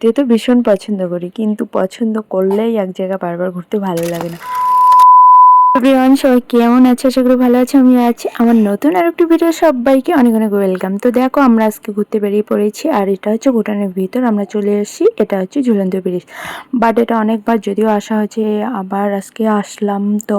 ঘুরতে তো ভীষণ পছন্দ করি, কিন্তু পছন্দ করলেই এক জায়গা বারবার ঘুরতে ভালো লাগে না। এভরিওয়ান সবাই কেমন আছে? আশা করি ভালো আছে আমি আছি। আমার নতুন আর একটি ভিডিও সবাইকে অনেক অনেক ওয়েলকাম তো দেখো, আমরা আজকে ঘুরতে বেরিয়ে পড়েছি, আর এটা হচ্ছে ভুটানের ভিতর। আমরা চলে এসেছি এটা হচ্ছে ঝুলন্ত ব্রিজ। বাট এটা অনেকবার যদিও আসা হয়েছে, আবার আজকে আসলাম। তো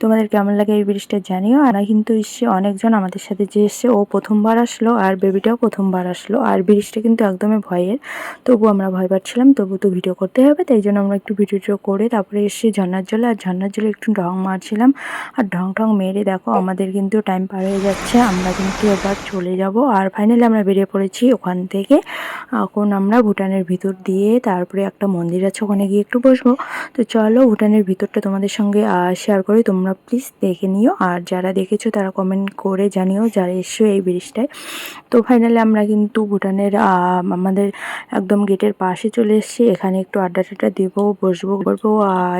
তোমাদের কেমন লাগে এই ব্রিজটা জানিও। আর কিন্তু এসছে অনেকজন আমাদের সাথে যে এসছে ও প্রথমবার আসলো, আর বেবিটাও প্রথমবার আসলো। আর ব্রিজটা কিন্তু একদমই ভয়ের। তবু আমরা ভয় পাচ্ছিলাম তবু তো ভিডিও করতে হবে। তাই জন্য আমরা একটু ভিডিও করে তারপরে এসে ঝর্নার জলে, আর ঝর্নার জলে একটু ঢং মারছিলাম। আর ঢং ঢং মেরে দেখো, আমাদের কিন্তু টাইম পার হয়ে যাচ্ছে। আমরা কিন্তু এবার চলে যাব। আর ফাইনালি আমরা বেরিয়ে পড়েছি ওখান থেকে। এখন আমরা ভুটানের ভিতর দিয়ে তারপরে একটা মন্দির আছে, ওখানে গিয়ে একটু বসবো। তো চলো ভুটানের ভিতরটা তোমাদের সঙ্গে শেয়ার করি। তোমরা প্লিজ দেখে নিও। আর যারা দেখেছ তারা কমেন্ট করে জানিও যারা এসছো এই ব্রিজটায়। তো ফাইনালি আমরা কিন্তু ভুটানের আমাদের একদম গেটের পাশে চলে এসেছি। এখানে একটু আড্ডা টাড্ডা দেবো, বসবো, করব।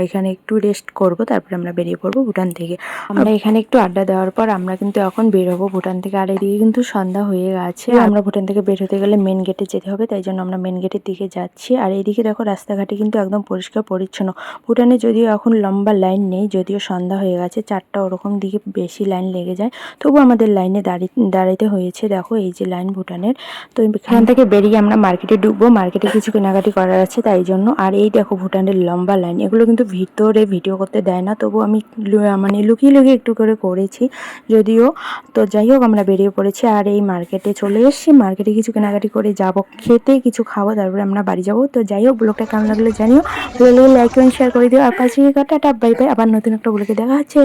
এখানে একটু রেস্ট করব। তারপরে আমরা বেরিয়ে পড়ব ভুটান থেকে। আমরা এখানে একটু আড্ডা দেওয়ার পর আমরা কিন্তু এখন বের হব ভুটান থেকে। আর এদিকে কিন্তু সন্ধ্যা হয়ে গেছে। আমরা ভুটান থেকে বের হতে গেলে মেন গেটে যেতে হবে তাই জন্য আমরা মেন গেটের দিকে যাচ্ছি। আর এইদিকে দেখো রাস্তাঘাটে কিন্তু একদম পরিষ্কার পরিচ্ছন্ন। ভুটানে যদিও এখন লম্বা লাইন নেই যদিও সন্ধ্যা হয়ে গেছে চারটা ওরকম দিকে বেশি লাইন লেগে যায়। তবু আমাদের লাইনে দাঁড়িয়ে দাঁড়াইতে হয়েছে। দেখো এই যে লাইন ভুটানের। তো এখান থেকে বেরিয়ে আমরা মার্কেটে ঢুকবো। মার্কেটে কিছু কেনাকাটি করার আছে তাই জন্য। আর এই দেখো ভুটানের লম্বা লাইন এগুলো কিন্তু ভিতরে ভিডিও করতে দেয় না। তবু আমি মানে লুকিয়ে লুকিয়ে একটু করে করেছি। যদিও তো যাই হোক আমরা বেরিয়ে পড়েছি আর এই মার্কেটে চলে এসেছি। মার্কেটে কিছু কেনাকাটি করে যাব, খেতে কিছু খাব তারপরে আমরা বাড়ি যাব। তো যাই হোক ব্লগটা কেমন লাগল জানিও। ভালো লাইক এবং শেয়ার করে দিও। আর পাশে টাটা বাই বাই আবার নতুন একটা ব্লগে দেখা হচ্ছে।